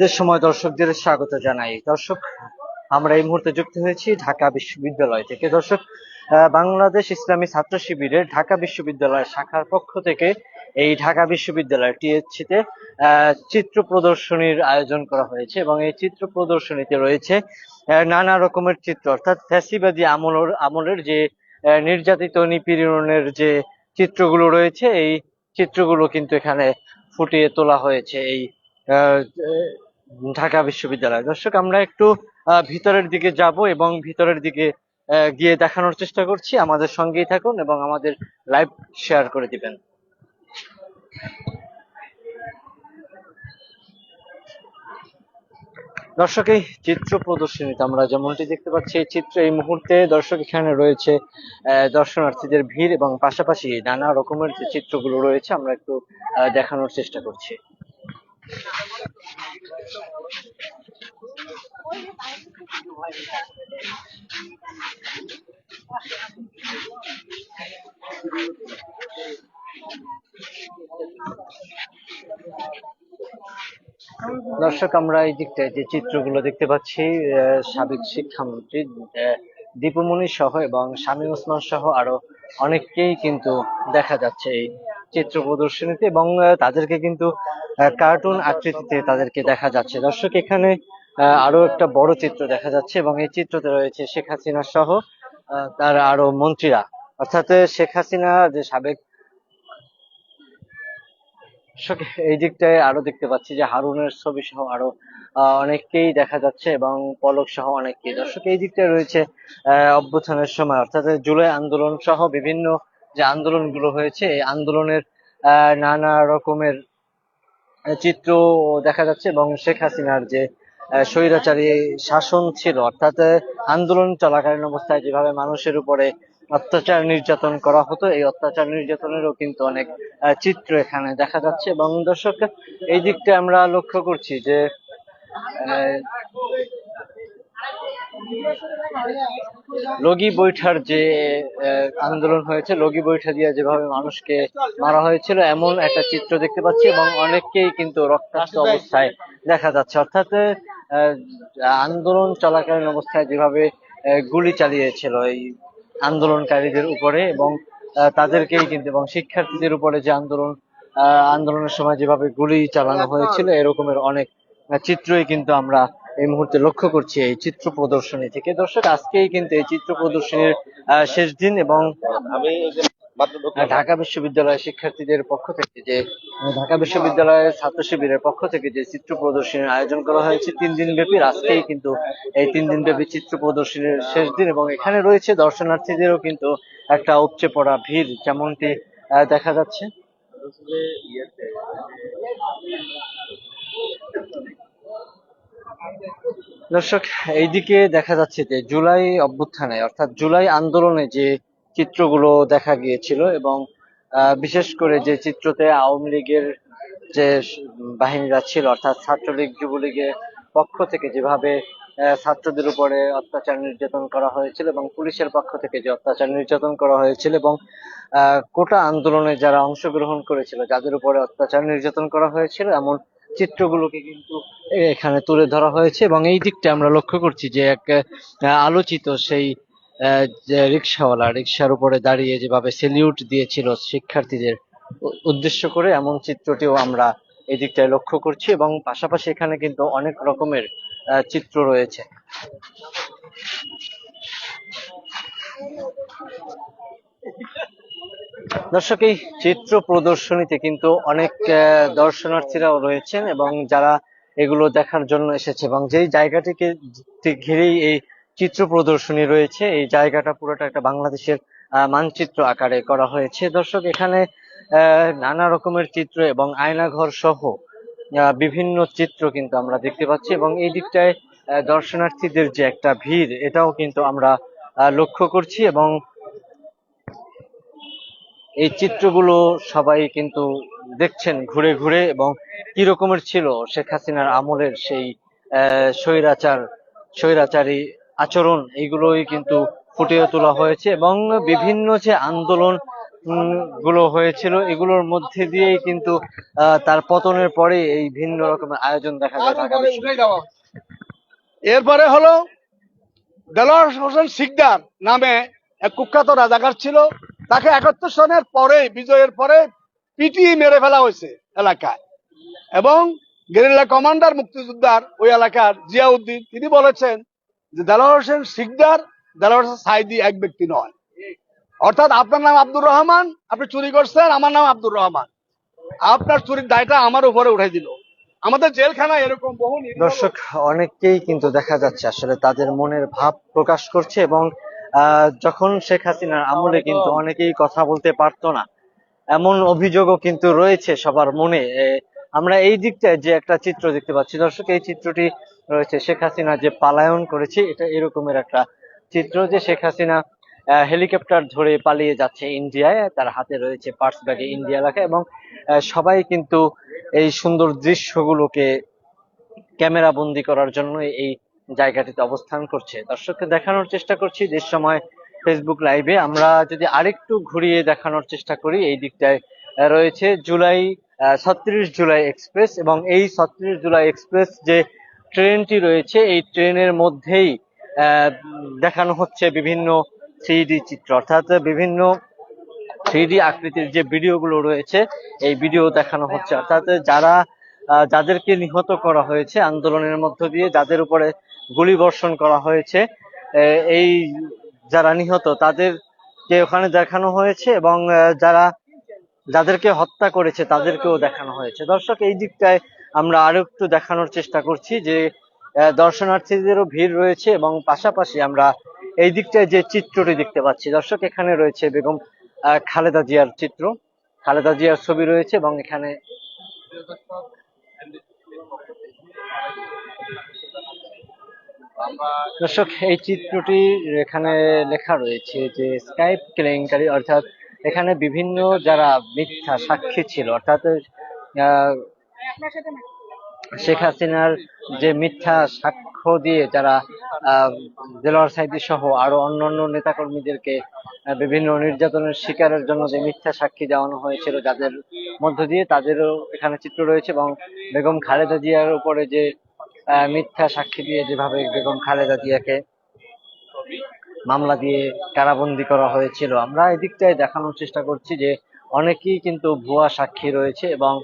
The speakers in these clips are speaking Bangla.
দের সময় দর্শকদের স্বাগত জানাই। দর্শক, আমরা এই মুহূর্তে যুক্ত হয়েছি ঢাকা বিশ্ববিদ্যালয় থেকে। দর্শক বাংলাদেশ ইসলামী ছাত্র শিবিরের ঢাকা বিশ্ববিদ্যালয় শাখার পক্ষ থেকে এই ঢাকা বিশ্ববিদ্যালয় টিএসসিতে চিত্র প্রদর্শনীর আয়োজন করা হয়েছে এবং এই চিত্র প্রদর্শনীতে রয়েছে নানা রকমের চিত্র, অর্থাৎ ফ্যাসিবাদী আমলের আমলের যে নির্যাতিত নিপীড়নের যে চিত্রগুলো রয়েছে, এই চিত্রগুলো কিন্তু এখানে ফুটিয়ে তোলা হয়েছে এই ঢাকা বিশ্ববিদ্যালয়। দর্শক, আমরা একটু ভিতরের দিকে যাব এবং ভিতরের দিকে গিয়ে দেখানোর চেষ্টা করছি। আমাদের সঙ্গেই থাকুন এবং আমাদের লাইভ শেয়ার করে দিবেন। দর্শক, এই চিত্র প্রদর্শনীতে আমরা যেমনটি দেখতে পাচ্ছি, এই চিত্র এই মুহূর্তে দর্শক এখানে রয়েছে দর্শনার্থীদের ভিড় এবং পাশাপাশি নানা রকমের যে চিত্রগুলো রয়েছে, আমরা একটু দেখানোর চেষ্টা করছি। দর্শক, আমরা এই দিকটায় যে চিত্রগুলো দেখতে পাচ্ছি সাবেক শিক্ষামন্ত্রী দীপুমণি সহ এবং শামীম ওসমান সহ আরও অনেককেই কিন্তু দেখা যাচ্ছে এই চিত্র প্রদর্শনীতে এবং তাদেরকে কিন্তু কার্টুন আকৃতিতে তাদেরকে দেখা যাচ্ছে। দর্শক, এখানে আরও একটা বড় চিত্র দেখা যাচ্ছে এবং এই চিত্রতে রয়েছে শেখ হাসিনা সহ তার আরও মন্ত্রীরা। অর্থাৎ শেখ হাসিনা, যে সাবেক এই দিকটায় আরও দেখতে পাচ্ছি যে হারুনের ছবি সহ আরও অনেককেই দেখা যাচ্ছে এবং পলক সহ অনেককেই। দর্শক, এই দিকটায় রয়েছে অভ্যুত্থানের সময়। অর্থাৎ, জুলাই আন্দোলন সহ বিভিন্ন যে আন্দোলনগুলো হয়েছে, এই আন্দোলনের নানা রকমের চিত্র দেখা যাচ্ছে এবং শেখ হাসিনার যে স্বৈরাচারী শাসন ছিল, অর্থাৎ আন্দোলন চলাকালীন অবস্থায় যেভাবে মানুষের উপরে অত্যাচার নির্যাতন করা হতো, এই অত্যাচার নির্যাতনেরও কিন্তু অনেক চিত্র এখানে দেখা যাচ্ছে। এবং দর্শক, এই দিকটা আমরা লক্ষ্য করছি যে লগি বৈঠার যে আন্দোলন হয়েছে, লগি বৈঠা দিয়ে যেভাবে মানুষকে মারা হয়েছিল, এমন একটা চিত্র দেখতে পাচ্ছি এবং অনেককেই কিন্তু রক্তাক্ত অবস্থায় দেখা যাচ্ছে। অর্থাৎ আন্দোলন চলাকালীন অবস্থায় যেভাবে গুলি চালিয়েছিল এই আন্দোলনকারীদের উপরে এবং তাদেরকেই কিন্তু এবং শিক্ষার্থীদের উপরে যে আন্দোলন আন্দোলনের সময় যেভাবে গুলি চালানো হয়েছিল, এরকমের অনেক চিত্রই কিন্তু আমরা এই মুহূর্তে লক্ষ্য করছি এই চিত্র প্রদর্শনী থেকে। দর্শক আজকেই কিন্তু এই চিত্র প্রদর্শনীর শেষ দিন এবং আমি। ঢাকা বিশ্ববিদ্যালয়ের শিক্ষার্থীদের পক্ষ থেকে যে ঢাকা বিশ্ববিদ্যালয়ের ছাত্র শিবিরের পক্ষ থেকে যে চিত্র প্রদর্শনীর আয়োজন করা হয়েছে তিন দিন ব্যাপী আজকেই কিন্তু এই তিন দিন ব্যাপী চিত্র প্রদর্শনীর শেষ দিন এবং এখানে রয়েছে দর্শনার্থীদেরও কিন্তু একটা উপচে পড়া ভিড়। যেমনটি আহ, দেখা যাচ্ছে। দর্শক, এইদিকে দেখা যাচ্ছে যে জুলাই অভ্যুত্থানে, অর্থাৎ জুলাই আন্দোলনে যে চিত্রগুলো দেখা গিয়েছিল এবং বিশেষ করে যে চিত্রতে আওয়ামী লীগের যে বাহিনীরা ছিল, অর্থাৎ ছাত্রলীগ, যুবলীগের পক্ষ থেকে যেভাবে ছাত্রদের উপরে অত্যাচার নির্যাতন করা হয়েছিল এবং পুলিশের পক্ষ থেকে যে অত্যাচার নির্যাতন করা হয়েছিল এবং কোটা আন্দোলনে যারা অংশগ্রহণ করেছিল, যাদের উপরে অত্যাচার নির্যাতন করা হয়েছিল, এমন চিত্রগুলোকে কিন্তু এখানে তুলে ধরা হয়েছে এবং এই দিকটা আমরা লক্ষ্য করছি যে এক আলোচিত সেই রিক্সাওয়ালা রিক্সার উপরে দাঁড়িয়ে যেভাবে সেলিউট দিয়েছিল শিক্ষার্থীদের উদ্দেশ্য করে এমন চিত্রটিও আমরা এদিকটায় দিকটায় লক্ষ্য করছি এবং পাশাপাশি এখানে কিন্তু অনেক রকমের চিত্র রয়েছে। দর্শক, এই চিত্র প্রদর্শনীতে কিন্তু অনেক দর্শনার্থীরাও রয়েছেন এবং যারা এগুলো দেখার জন্য এসেছে এবং যেই জায়গাটিকে ঘিরেই এই চিত্র প্রদর্শনী রয়েছে, এই জায়গাটা পুরোটা একটা বাংলাদেশের মানচিত্র আকারে করা হয়েছে। দর্শক, এখানে নানা রকমের চিত্র এবং আয়নাঘর সহ বিভিন্ন চিত্র কিন্তু আমরা দেখতে পাচ্ছি এবং এই দিকটায় দর্শনার্থীদের যে একটা ভিড়, এটাও কিন্তু আমরা লক্ষ্য করছি এবং এই চিত্রগুলো সবাই কিন্তু দেখছেন ঘুরে ঘুরে এবং কি রকমের ছিল শেখ হাসিনার আমলের সেই স্বৈরাচার, স্বৈরাচারী আচরণ, এইগুলোই কিন্তু ফুটিয়ে তোলা হয়েছে এবং বিভিন্ন যে আন্দোলনগুলো হয়েছিল, এগুলোর মধ্যে দিয়েই কিন্তু তার পতনের পরে এই ভিন্ন রকমের আয়োজন দেখা এরপরে হলো দেলোয়ার হোসেন সিকদার নামে এক কুখ্যাত রাজাকার ছিল। তাকে একাত্তর সনের পরে বিজয়ের পরে পিটিয়ে মেরে ফেলা হয়েছে এলাকায়। এবং গেরিলা কমান্ডার, মুক্তিযোদ্ধার ওই এলাকার জিয়াউদ্দিন, তিনি বলেছেন যে দেলোয়ার হোসেন সিকদার দেলোয়ার হোসেন সাইদি এক ব্যক্তি নয়। অর্থাৎ আপনার নাম আব্দুর রহমান, আপনি চুরি করছেন, আমার নাম আব্দুর রহমান। আপনার চুরির দায়টা আমার উপরে উঠাই দিল। আমাদের জেলখানা এরকম বহু দর্শক, অনেককেই কিন্তু দেখা যাচ্ছে, আসলে তাদের মনের ভাব প্রকাশ করছে এবং যখন শেখ হাসিনার আমলে কিন্তু অনেকেই কথা বলতে পারতো না এমন অভিযোগও কিন্তু রয়েছে সবার মনে। আমরা এই দিকটায় যে একটা চিত্র দেখতে পাচ্ছি দর্শক এই চিত্রটি রয়েছে শেখ হাসিনা যে পালায়ন করেছে এটা এরকমের একটা চিত্র যে শেখ হাসিনা হেলিকপ্টার ধরে পালিয়ে যাচ্ছে ইন্ডিয়ায় তার হাতে রয়েছে পার্স ব্যাগে ইন্ডিয়া লেখা এবং সবাই কিন্তু এই সুন্দর দৃশ্যগুলোকে ক্যামেরা বন্দি করার জন্য এই জায়গাটিতে অবস্থান করছে। দর্শককে দেখানোর চেষ্টা করছি যে সময় ফেসবুক লাইভে আমরা যদি আরেকটু ঘুরিয়ে দেখানোর চেষ্টা করি, এই দিকটায় রয়েছে জুলাই ছত্রিশ জুলাই এক্সপ্রেস এবং এই ছত্রিশ জুলাই এক্সপ্রেস যে ট্রেনটি রয়েছে, এই ট্রেনের মধ্যেই দেখানো হচ্ছে বিভিন্ন থ্রি চিত্র। অর্থাৎ বিভিন্ন থ্রি আকৃতির যে ভিডিওগুলো রয়েছে, এই ভিডিও দেখানো হচ্ছে। অর্থাৎ যারা যাদেরকে নিহত করা হয়েছে, আন্দোলনের মধ্য দিয়ে যাদের উপরে গুলি বর্ষণ করা হয়েছে এই যারা নিহত তাদেরকে ওখানে দেখানো হয়েছে এবং যারা যাদেরকে হত্যা করেছে তাদেরকেও দেখানো হয়েছে। দর্শক, এই দিকটায় আমরা আরও একটু দেখানোর চেষ্টা করছি যে দর্শনার্থীদেরও ভিড় রয়েছে এবং পাশাপাশি আমরা এই দিকটায় যে চিত্রটি দেখতে পাচ্ছি, দর্শক, এখানে রয়েছে বেগম খালেদা জিয়ার চিত্র। খালেদা জিয়ার ছবি রয়েছে এবং এখানে দর্শক, এই চিত্রটি এখানে লেখা রয়েছে যে স্কাইপ কেলেঙ্কারি, অর্থাৎ এখানে বিভিন্ন যারা মিথ্যা সাক্ষী ছিল, অর্থাৎ শেখ হাসিনার যে মিথ্যা সাক্ষ্য দিয়ে যারা দেলোয়ার সাইদি সহ আরও অন্যান্য নেতাকর্মীদেরকে বিভিন্ন নির্যাতনের শিকারের জন্য যে মিথ্যা সাক্ষী দেওয়ানো হয়েছিল যাদের মধ্য দিয়ে, তাদেরও এখানে চিত্র রয়েছে এবং বেগম খালেদা জিয়ার উপরে যে মিথ্যা সাক্ষী দিয়ে যেভাবে বেগম খালেদা জিয়াকে মামলা দিয়ে কারাবন্দি করা হয়েছিল, আমরা এদিকটায় দেখানোর চেষ্টা করছি যে অনেকেই কিন্তু ভুয়া সাক্ষী রয়েছে এবং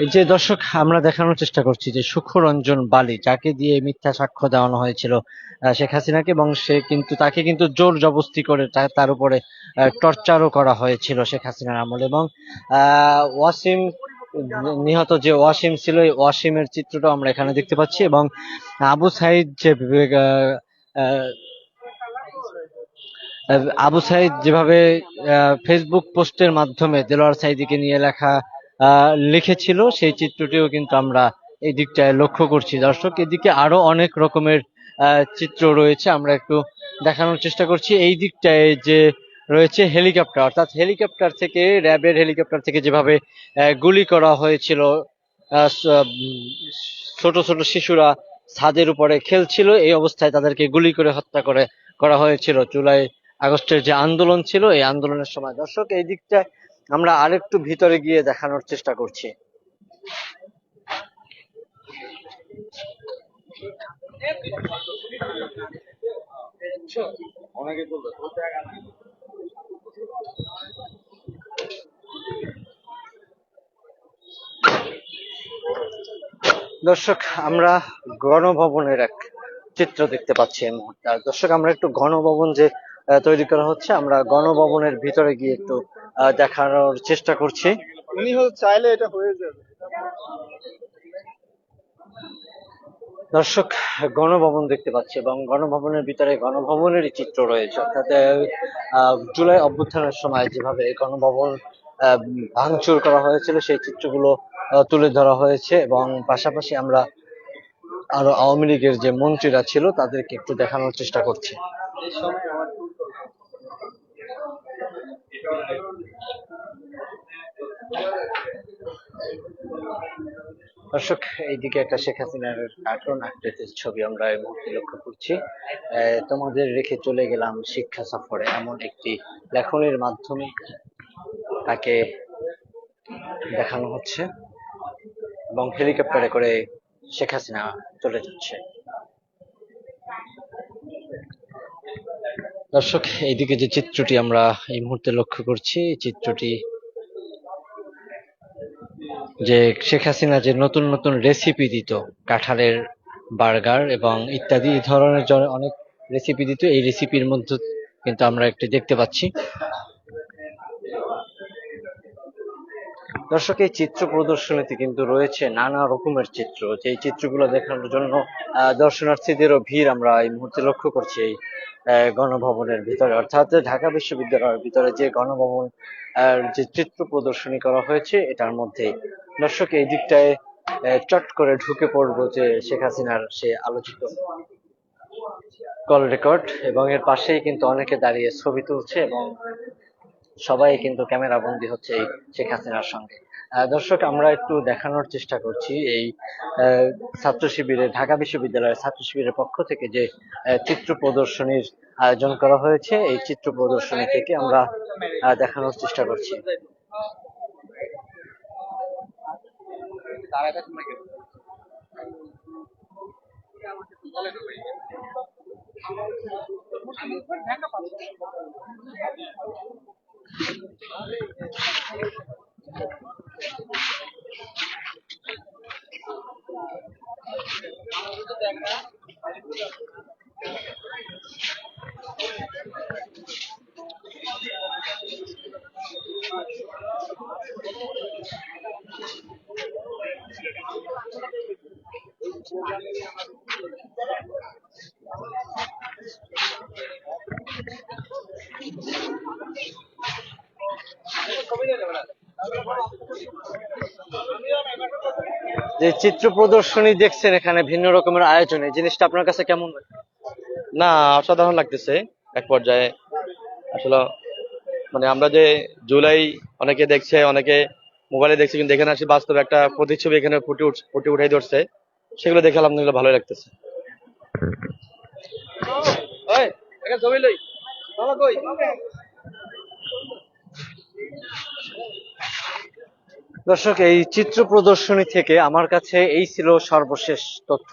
এই যে দর্শক, আমরা দেখানোর চেষ্টা করছি যে সুখরঞ্জন বালি, যাকে দিয়ে মিথ্যা সাক্ষ্য দেওয়ানো হয়েছিল শেখ হাসিনাকে এবং সে কিন্তু, তাকে কিন্তু জোর জবস্তি করে তার উপরে টর্চারও করা হয়েছিল শেখ হাসিনার আমলে এবং ওয়াসিম, নিহত যে ওয়াসিম ছিল, এই ওয়াসিমের চিত্রটাও আমরা এখানে দেখতে পাচ্ছি এবং আবু সাইদ যে আবু সাইদ যেভাবে ফেসবুক পোস্টের মাধ্যমে দেলোয়ার সাইদিকে নিয়ে লেখা লিখেছিল, সেই চিত্রটিও কিন্তু আমরা এই দিকটায় লক্ষ্য করছি। দর্শক, এদিকে আরও অনেক রকমের চিত্র রয়েছে, আমরা একটু দেখানোর চেষ্টা করছি। এই দিকটায় যে রয়েছে হেলিকপ্টার, অর্থাৎ হেলিকপ্টার থেকে, র্যাবের হেলিকপ্টার থেকে যেভাবে গুলি করা হয়েছিল ছোট ছোট শিশুরা ছাদের উপরে খেলছিল, এই অবস্থায় তাদেরকে গুলি করে হত্যা করে, করা হয়েছিল। জুলাই আগস্টের যে আন্দোলন ছিল, এই আন্দোলনের সময়। দর্শক, এই দিকটা আমরা আরেকটু ভিতরে গিয়ে দেখানোর চেষ্টা করছি। দর্শক, আমরা গণভবনের এক চিত্র দেখতে পাচ্ছি এই মুহূর্তে। আর দর্শক, আমরা একটু গণভবন যে তৈরি করা হচ্ছে। আমরা গণভবনের ভিতরে গিয়ে একটু দেখানোর চেষ্টা করছি। উনি চাইলে এটা হয়ে যাবে। দর্শক গণভবন দেখতে পাচ্ছি এবং গণভবনের ভিতরে গণভবনেরই চিত্র রয়েছে। অর্থাৎ জুলাই অভ্যুত্থানের সময় যেভাবে গণভবন ভাঙচুর করা হয়েছিল সেই চিত্রগুলো তুলে ধরা হয়েছে এবং পাশাপাশি আমরা আরও আওয়ামী লীগের যে মন্ত্রীরা ছিল তাদেরকে একটু দেখানোর চেষ্টা করছি। দর্শক, এইদিকে একটা শেখ হাসিনার কার্টুন আকৃতির ছবি আমরা এই মুহূর্তে লক্ষ্য করছি। তোমাদের রেখে চলে গেলাম শিক্ষা সফরে। এমন একটি লেখনের মাধ্যমে তাকে দেখানো হচ্ছে এবং হেলিকপ্টারে করে শেখ হাসিনা চলে যাচ্ছে। দর্শক, এইদিকে যে চিত্রটি আমরা এই মুহূর্তে লক্ষ্য করছি চিত্রটি যে শেখ হাসিনা যে নতুন নতুন রেসিপি দিত, কাঁঠালের বার্গার এবং ইত্যাদি ধরনের অনেক রেসিপি দিত। এই রেসিপির মধ্যে কিন্তু আমরা একটি দেখতে পাচ্ছি। দর্শক, এই চিত্র প্রদর্শনীতে কিন্তু রয়েছে নানা রকমের চিত্র। যে চিত্রগুলো দেখানোর জন্য দর্শনার্থীদেরও ভিড় আমরা এই মুহূর্তে লক্ষ্য করছি এই গণভবনের ভিতরে। অর্থাৎ ঢাকা বিশ্ববিদ্যালয়ের ভিতরে যে গণভবন যে চিত্র প্রদর্শনী করা হয়েছে, এটার মধ্যে দর্শক এই দিকটায় চট করে ঢুকে পড়ব যে শেখ হাসিনার সে আলোচিত কল রেকর্ড। এবং এর পাশেই কিন্তু অনেকে দাঁড়িয়ে ছবি তুলছে এবং সবাই কিন্তু ক্যামেরা বন্দি হচ্ছে এই শেখ হাসিনার সঙ্গে। দর্শক, আমরা একটু দেখানোর চেষ্টা করছি এই ছাত্র শিবিরে ঢাকা বিশ্ববিদ্যালয়ের ছাত্র শিবিরের পক্ষ থেকে যে চিত্র প্রদর্শনীর আয়োজন করা হয়েছে। এই চিত্র প্রদর্শনী থেকে আমরা দেখানোর চেষ্টা করছি। দেখা যে চিত্র প্রদর্শনী দেখছেন এখানে ভিন্ন রকমের আয়োজনে জিনিসটা আপনার কাছে কেমন না অসাধারণ লাগতেছে এক পর্যায়ে। আসলে মানে আমরা যে জুলাই অনেকে দেখছে অনেকে মোবাইলে দেখছে কিন্তু এখানে আসি বাস্তবে একটা প্রতিচ্ছবি এখানে ফুটে উঠ ফুটে উঠাই ধরছে। সেগুলো দেখে আলহামদুলিল্লাহ ভালোই লাগতেছে। দর্শক এই চিত্র প্রদর্শনী থেকে আমার কাছে এই ছিল সর্বশেষ তথ্য।